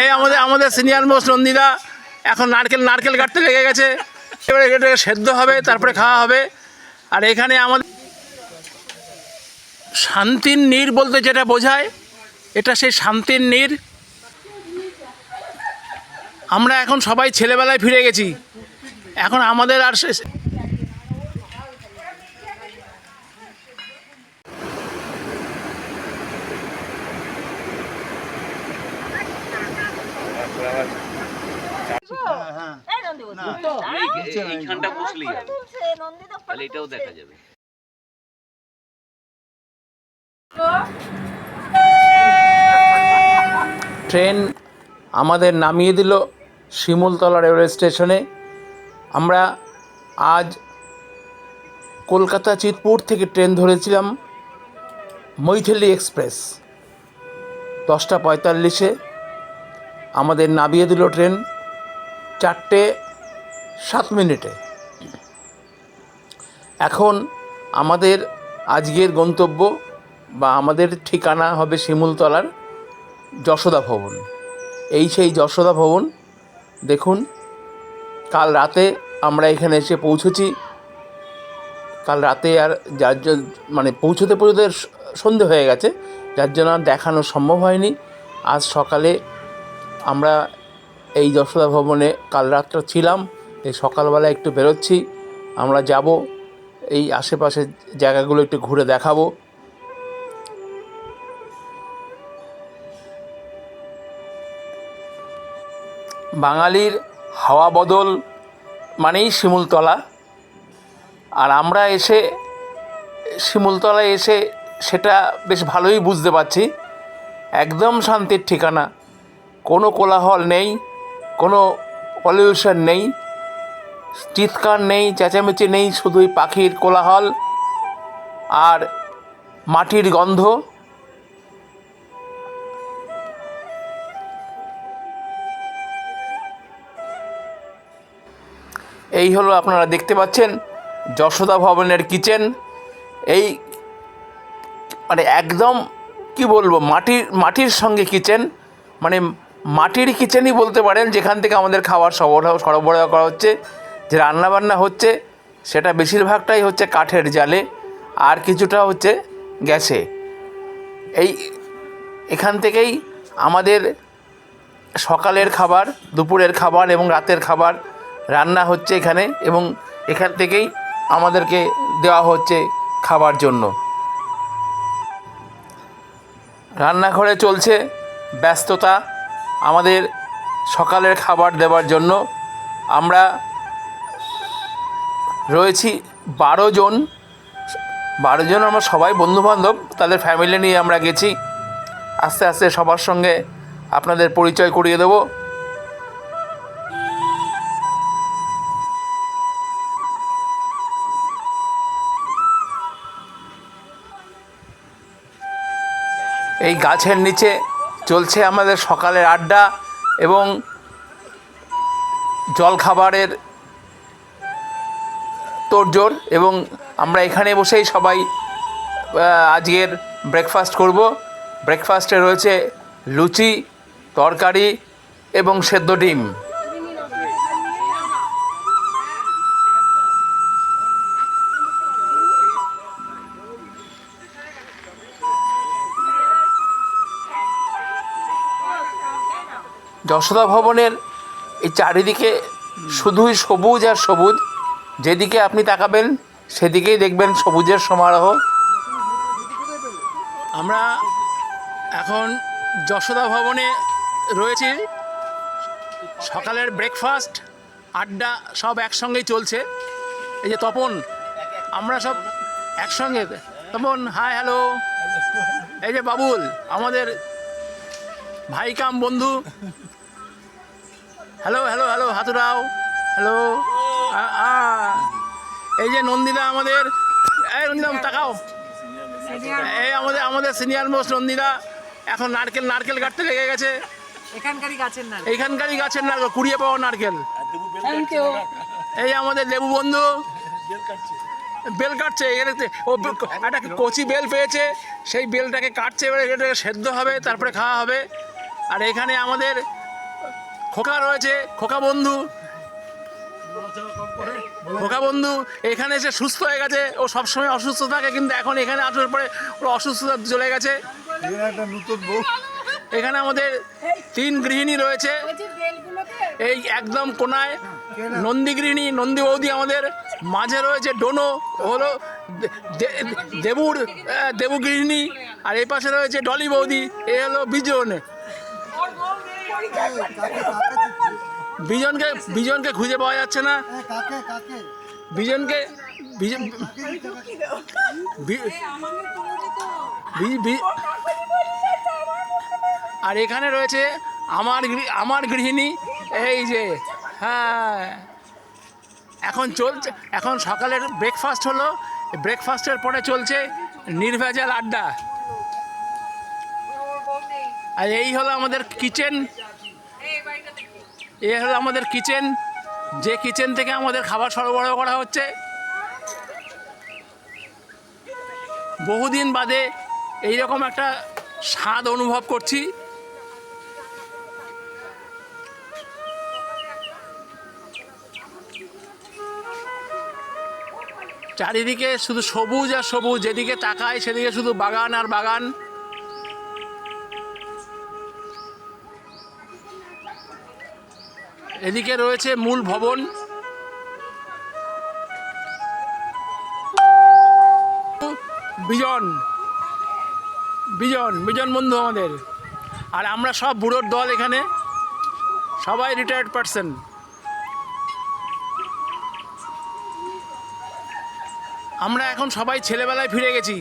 এই আমাদের আমাদের সিনিয়র মোস্ট নন্দিতা এখন নারকেল নারকেল কাটতে লেগে গেছে। এবারে এটাকে সেদ্ধ হবে, তারপরে খাওয়া হবে। আর এখানে আমাদের শান্তির নীর বলতে যেটা বোঝায় এটা সেই শান্তির নীর। আমরা এখন সবাই ছেলেবেলায় ফিরে গেছি। এখন আমাদের আর এইখানটা বসলেই তাহলে এটাও দেখা যাবে। ট্রেন আমাদের নামিয়ে দিল শিমুলতলা রেলওয়ে স্টেশনে। আমরা আজ কলকাতা চিতপুর থেকে ট্রেন ধরেছিলাম মৈথিলি এক্সপ্রেস। দশটা পঁয়তাল্লিশে আমাদের নামিয়ে দিল ট্রেন চারটে সাত মিনিটে। এখন আমাদের আজকের গন্তব্য বা আমাদের ঠিকানা হবে শিমুলতলার যশোদা ভবন। এই সেই যশোদা ভবন, দেখুন, কাল রাতে আমরা এখানে এসে পৌঁছেছি। কাল রাতে আর যার মানে পৌঁছতে পৌঁছতে সন্ধে হয়ে গেছে, যার জন্য আর দেখানো সম্ভব হয়নি। আজ সকালে আমরা এই যশোদা ভবনে কাল রাতটা ছিলাম, এই সকালবেলা একটু বেরোচ্ছি। আমরা যাব, এই আশেপাশের জায়গাগুলো একটু ঘুরে দেখাবো। বাঙালির হাওয়া বদল মানেই শিমুলতলা। আর আমরা এসে শিমুলতলায় এসে সেটা বেশ ভালোই বুঝতে পারছি। একদম শান্তির ঠিকানা। কোনো কোলাহল নেই, কোনো পলিউশন নেই, চিৎকার নেই, চেঁচামেচি নেই, শুধুই পাখির কোলাহল আর মাটির গন্ধ। এই হলো আপনারা দেখতে পাচ্ছেন যশোদা ভবনের কিচেন। এই মানে একদম কি বলব, মাটির মাটির সঙ্গে কিচেন। মানে মাটির কিচেনই বলতে পারেন, যেখান থেকে আমাদের খাবার সরবরাহ সরবরাহ করা হচ্ছে, যে রান্নাবান্না হচ্ছে, সেটা বেশিরভাগটাই হচ্ছে কাঠের জালে, আর কিছুটা হচ্ছে গ্যাসে। এই এখান থেকেই আমাদের সকালের খাবার, দুপুরের খাবার এবং রাতের খাবার রান্না হচ্ছে এখানে এবং এখান থেকেই আমাদেরকে দেওয়া হচ্ছে খাবার জন্য। রান্নাঘরে চলছে ব্যস্ততা, আমাদের সকালের খাবার দেওয়ার জন্য। আমরা রয়েছি বারো জন। বারো জন আমরা সবাই বন্ধুবান্ধব, তাদের ফ্যামিলি নিয়ে আমরা গেছি। আস্তে আস্তে সবার সঙ্গে আপনাদের পরিচয় করিয়ে দেবো। এই গাছের নিচে চলছে আমাদের সকালের আড্ডা এবং জলখাবারের তোড়জোড় এবং আমরা এখানে বসেই সবাই আজকের ব্রেকফাস্ট করব। ব্রেকফাস্টে রয়েছে লুচি, তরকারি এবং সেদ্ধ ডিম। যশোদা ভবনের এই চারিদিকে শুধুই সবুজ আর সবুজ। যেদিকে আপনি তাকাবেন, সেদিকেই দেখবেন সবুজের সমারোহ। আমরা এখন যশোদা ভবনে রয়েছি। সকালের ব্রেকফাস্ট আড্ডা সব একসঙ্গেই চলছে। এই যে তপন, আমরা সব একসঙ্গে। তপন হাই হ্যালো এই যে বাবুল, আমাদের ভাই কাম বন্ধু। হ্যালো হ্যালো হ্যালো হাতুরাও হ্যালো এই যে নন্দিতা আমাদের এই নন্দিতা তাকাও। এই আমাদের আমাদের সিনিয়র মোস্ট নন্দিতা। এখন নারকেল নারকেল কাটতে লেগে গেছে। এখানকারই গাছের না এইখানকারই গাছের নারকেল কুড়িয়ে পাওয়া নারকেল। এই আমাদের লেবু বন্ধু। বেল কাটছে ও একটা কচি বেল পেয়েছে সেই বেলটাকে কাটছে এবারে এটাকে সেদ্ধ হবে তারপরে খাওয়া হবে। আর এখানে আমাদের খোকা রয়েছে, খোকা বন্ধু। খোকা বন্ধু, এখানে এসে সুস্থ হয়ে গেছে। ও সবসময় অসুস্থ থাকে, কিন্তু এখন এখানে আসার পরে ওর অসুস্থতা চলে গেছে। এখানে আমাদের তিন গৃহিণী রয়েছে। এই একদম কোনায় নন্দী গৃহিণী, নন্দী বৌদি আমাদের মাঝে রয়েছে, ডোনো হলো দেবুর দেবু গৃহিণী, আর এই পাশে রয়েছে ডলি বৌদি, এ হলো বিজন। বিজনকে বিজনকে খুঁজে পাওয়া যাচ্ছে না। কাকে কাকে? বিজনকে বিজন বি- বি- বি- আর এখানে রয়েছে আমার গৃ- আমার গৃহিণী। এই যে হ্যাঁ। এখন চলছে এখন সকালের ব্রেকফাস্ট হলো। ব্রেকফাস্টের পরে চলছে নির্ভেজাল আড্ডা। আর এই হলো আমাদের কিচেন এই হলো আমাদের কিচেন যে কিচেন থেকে আমাদের খাবার সরবরাহ করা হচ্ছে। বহুদিন বাদে এইরকম একটা স্বাদ অনুভব করছি। চারিদিকে শুধু সবুজ আর সবুজ, যেদিকে তাকায় সেদিকে শুধু বাগান আর বাগান। এদিকে রয়েছে মূল ভবন। বিজন। বিজন বিজন বন্ধু আমাদের। আর আমরা সব বুড়োর দল এখানে। সবাই রিটায়ার্ড পার্সন আমরা এখন সবাই ছেলেবেলায় ফিরে গেছি।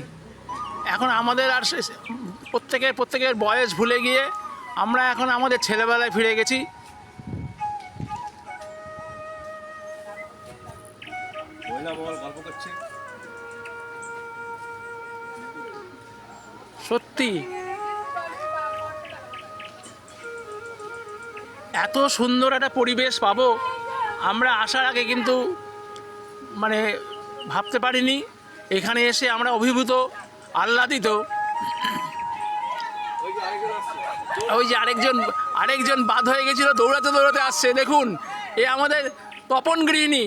এখন আমাদের আর প্রত্যেকের প্রত্যেকের বয়স ভুলে গিয়ে আমরা এখন আমাদের ছেলেবেলায় ফিরে গেছি। সত্যি? এত সুন্দর একটা পরিবেশ পাবো, আমরা আসার আগে কিন্তু মানে ভাবতে পারিনি। এখানে এসে আমরা অভিভূত, আহ্লাদিত। ওই যে আরেকজন আরেকজন বাদ হয়ে গেছিল, দৌড়াতে দৌড়াতে আসছে, দেখুন, এ আমাদের তপন গৃহিণী।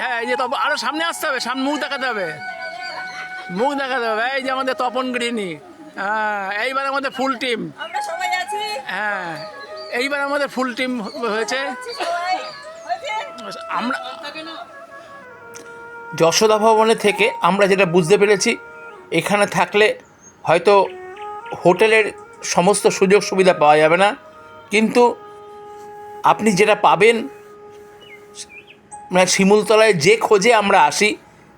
হ্যাঁ এই যে তপ আরও সামনে আসতে হবে, সামনে মুখ দেখাতে হবে। মুখ দেখাতে হবে এই যে আমাদের তপন গৃহিণী। হ্যাঁ এইবার আমাদের ফুল টিম আমরা সবাই আছি। হ্যাঁ এইবার আমাদের ফুল টিম হয়েছে। আমরা যশোদা ভবনে থেকে আমরা যেটা বুঝতে পেরেছি এখানে থাকলে হয়তো হোটেলের সমস্ত সুযোগ সুবিধা পাওয়া যাবে না। কিন্তু আপনি যেটা পাবেন মানে শিমুলতলায় যে খোঁজে আমরা আসি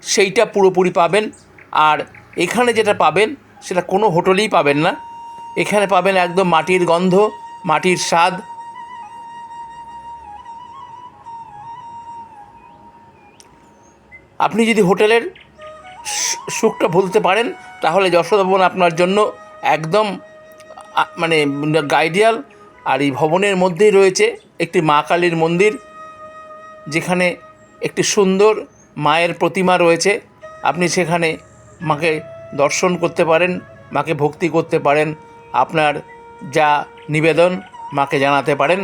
সেইটা পুরোপুরি পাবেন। আর এখানে যেটা পাবেন, সেটা কোনো হোটেলেই পাবেন না। এখানে পাবেন একদম মাটির গন্ধ, মাটির স্বাদ। আপনি যদি হোটেলের সুখটা ভুলতে পারেন, তাহলে যশোদা ভবন আপনার জন্য একদম মানে গাইডিয়াল। আর এই ভবনের মধ্যেই রয়েছে একটি মা কালীর মন্দির, যেখানে একটি সুন্দর মায়ের প্রতিমা রয়েছে। আপনি সেখানে মাকে দর্শন করতে পারেন, মাকে ভক্তি করতে পারেন, আপনার যা নিবেদন মাকে জানাতে পারেন।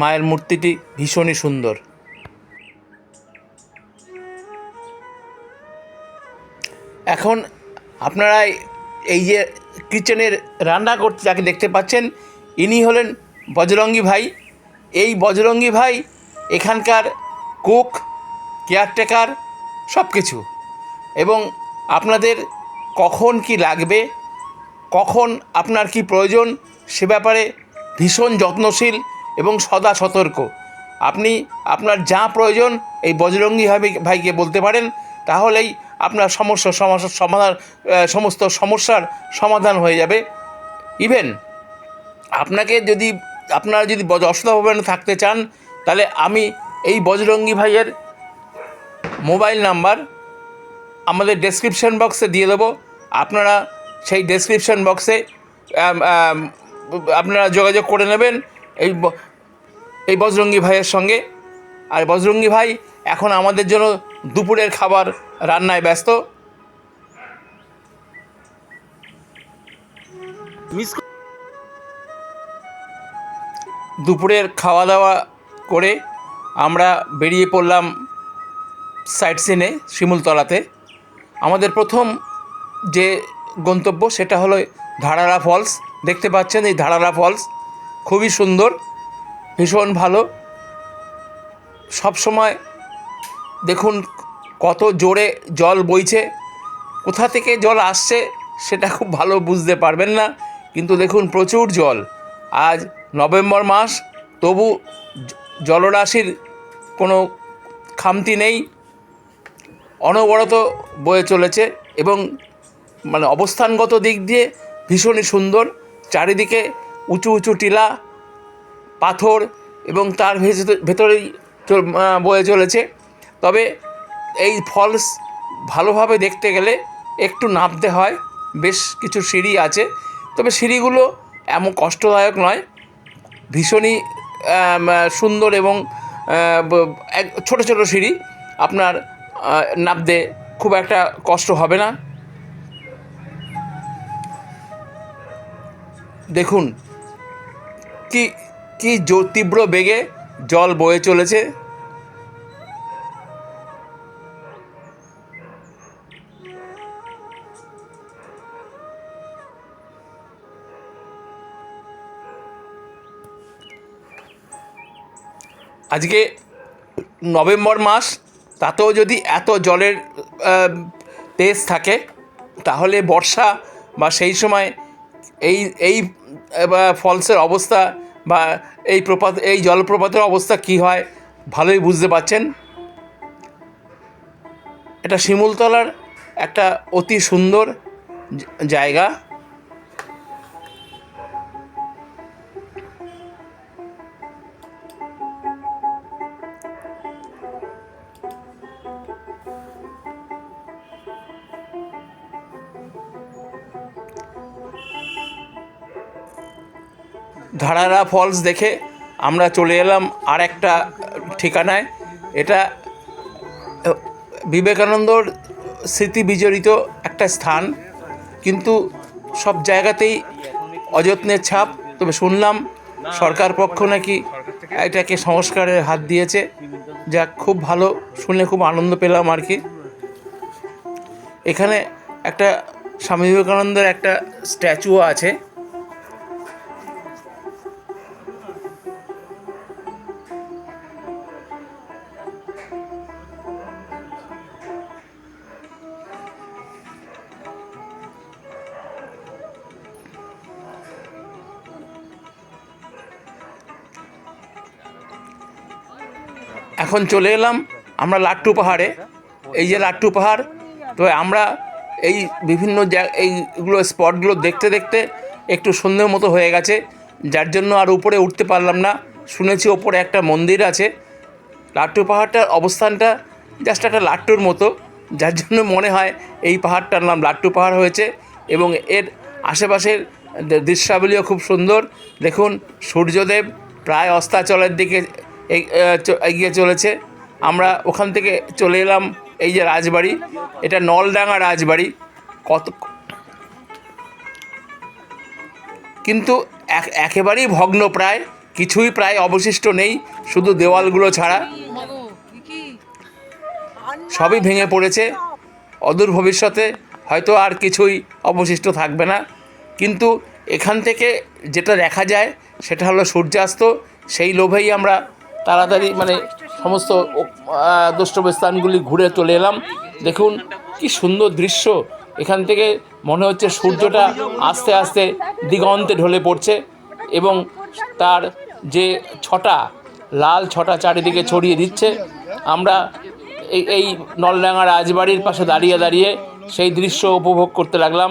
মায়ের মূর্তিটি ভীষণই সুন্দর। এখন আপনারা এই যে কিচেনের রান্না করতে যাকে দেখতে পাচ্ছেন, ইনি হলেন বজরঙ্গি ভাই। এই বজরঙ্গি ভাই এখানকার কুক, কেয়ারটেকার সব কিছু এবং আপনাদের কখন কি লাগবে? কখন আপনার কি প্রয়োজন? সে ব্যাপারে ভীষণ যত্নশীল এবং সদা সতর্ক। আপনি আপনার যা প্রয়োজন এই বজরঙ্গি ভাই- ভাইকে বলতে পারেন, তাহলেই আপনার সমস্যা সমস্যার সমাধান সমস্ত সমস্যার সমাধান হয়ে যাবে। ইভেন আপনাকে যদি, আপনারা যদি যশোদা ভবনে থাকতে চান, তাহলে আমি এই বজরঙ্গি ভাইয়ের মোবাইল নাম্বার আমাদের ডেসক্রিপশন বক্সে দিয়ে দেবো। আপনারা সেই ডেসক্রিপশন বক্সে আপনারা যোগাযোগ করে নেবেন এই এই বজরঙ্গি ভাইয়ের সঙ্গে। আর বজরঙ্গি ভাই এখন আমাদের জন্য দুপুরের খাবার রান্নায় ব্যস্ত। দুপুরের খাওয়া দাওয়া করে আমরা বেরিয়ে পড়লাম সাইট সিনে শিমুলতলাতে। আমাদের প্রথম যে গন্তব্য সেটা হলো ধারারা ফলস। দেখতে পাচ্ছেন এই ধারারা ফলস। খুবই সুন্দর, ভীষণ ভালো। সব সময় দেখুন কত জোরে জল বইছে। কোথা থেকে জল আসছে সেটা খুব ভালো বুঝতে পারবেন না, কিন্তু দেখুন প্রচুর জল। আজ নভেম্বর মাস, তবু জলরাশির কোনো খামতি নেই। অনবরত বয়ে চলেছে এবং মানে অবস্থানগত দিক দিয়ে ভীষণই সুন্দর। চারিদিকে উঁচু উঁচু টিলা, পাথর এবং তার ভেতর- ভেতরেই বয়ে চলেছে। তবে এই ফলস ভালোভাবে দেখতে গেলে একটু নামতে হয়, বেশ কিছু সিঁড়ি আছে। তবে সিঁড়িগুলো এমন কষ্টদায়ক নয়, ভীষণই সুন্দর এবং ছোট ছোট সিঁড়ি। আপনার নামতে খুব একটা কষ্ট হবে না। দেখুন, কি কি তীব্র বেগে জল বয়ে চলেছে। আজকে নভেম্বর মাস তাতেও যদি এত জলের তেজ থাকে, তাহলে বর্ষা বা সেই সময় এই এই ফলসের অবস্থা বা এই প্রপাত, এই জলপ্রপাতের অবস্থা কি হয়, ভালোই বুঝতে পারছেন। এটা শিমুলতলার একটা অতি সুন্দর জায়গা। ধারারা ফলস দেখে আমরা চলে এলাম আর একটা ঠিকানায়। এটা বিবেকানন্দর স্মৃতি বিজড়িত একটা স্থান। কিন্তু সব জায়গাতেই অযত্নের ছাপ। তবে শুনলাম সরকার পক্ষ নাকি এটাকে সংস্কারের হাত দিয়েছে। যা খুব ভালো, শুনে খুব আনন্দ পেলাম আর কি। এখানে একটা স্বামী বিবেকানন্দের একটা স্ট্যাচুও আছে। এখন চলে এলাম, আমরা লাট্টু পাহাড়ে। এই যে লাট্টু পাহাড়, তো আমরা এই বিভিন্ন এইগুলো স্পটগুলো দেখতে দেখতে একটু সন্ধ্যের মতো হয়ে গেছে। যার জন্য আর উপরে উঠতে পারলাম না। শুনেছি ওপরে একটা মন্দির আছে। লাট্টু পাহাড়টার অবস্থানটা জাস্ট একটা লাট্টুর মতো। যার জন্য মনে হয় এই পাহাড়টার নাম লাট্টু পাহাড় হয়েছে এবং এর আশেপাশের দৃশ্যাবলীও খুব সুন্দর। দেখুন, সূর্যদেব প্রায় অস্তাচলের দিকে এগিয়ে চলেছে। আমরা ওখান থেকে চলে এলাম এই যে রাজবাড়ি। এটা নলডাঙ্গা রাজবাড়ি। কত কিন্তু এক, একেবারেই ভগ্ন প্রায়, কিছুই প্রায় অবশিষ্ট নেই, শুধু দেওয়ালগুলো ছাড়া। সবই ভেঙে পড়েছে। অদূর ভবিষ্যতে হয়তো আর কিছুই অবশিষ্ট থাকবে না। কিন্তু এখান থেকে যেটা দেখা যায়, সেটা হলো সূর্যাস্ত। সেই লোভেই আমরা তাড়াতাড়ি মানে সমস্ত দ্রষ্টব্য স্থানগুলি ঘুরে চলে এলাম। দেখুন কি সুন্দর দৃশ্য। এখান থেকে মনে হচ্ছে সূর্যটা আস্তে আস্তে দিগন্তে ঢলে পড়ছে এবং তার যে ছটা, লাল ছটা চারিদিকে ছড়িয়ে দিচ্ছে। আমরা এই এই নলডাঙ্গা রাজবাড়ির পাশে দাঁড়িয়ে দাঁড়িয়ে সেই দৃশ্য উপভোগ করতে লাগলাম।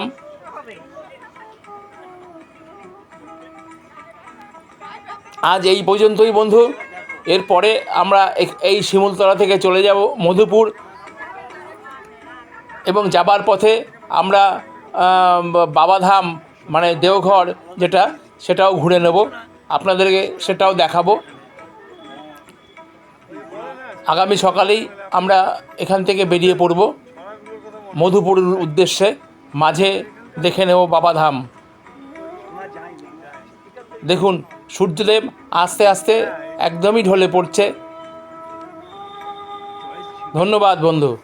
আজ এই পর্যন্তই, বন্ধু। এরপরে আমরা এই শিমুলতলা থেকে চলে যাব মধুপুর এবং যাবার পথে আমরা বাবাধাম মানে দেওঘর যেটা, সেটাও ঘুরে নেব। আপনাদেরকে সেটাও দেখাবো। আগামী সকালেই আমরা এখান থেকে বেরিয়ে পড়ব মধুপুরের উদ্দেশ্যে। মাঝে দেখে নেব বাবাধাম। দেখুন, সূর্যদেব আস্তে আস্তে একদমই ঢলে পড়ছে। ধন্যবাদ বন্ধু।